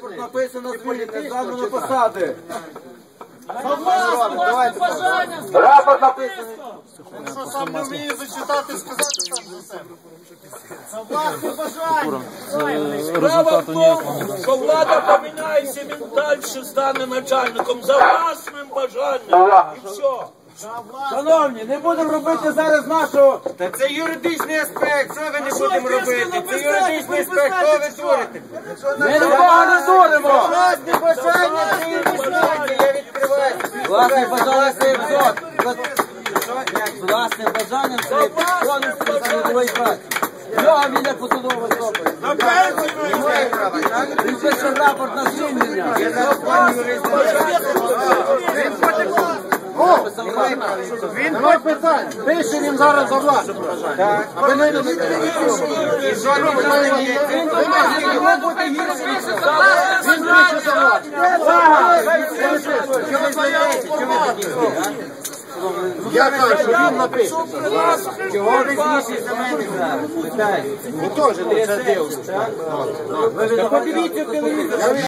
Тут написано звільнити заново на посади. Рапорт написаний. Якщо сам не вміє зачитати, сказати сам за себе. За власне бажання. Справа в тому, що влада поміняється, він далі стане начальником за власним бажанням. І все. Шановні, не будемо робити зараз нашого. Та це юридичний аспект, що ви не будемо робити? Це юридичний аспект, що ви творите? Ми нікого не дуримо. Власне бажання, це юридичне, я відкриваю. Власне бажання це епізод. Власне бажання це епізод спеціальної праці. Його посадова особа. Немає права. Він пише рапорт на звільнення. Я зараз пані юрист. Він хоче питань. Пише він зараз за власне бажання. А ви не? Я кажу, що він напише. Чого ви зліші за мене зараз? Ви теж це дивитесь. Ви подивіться телевізор.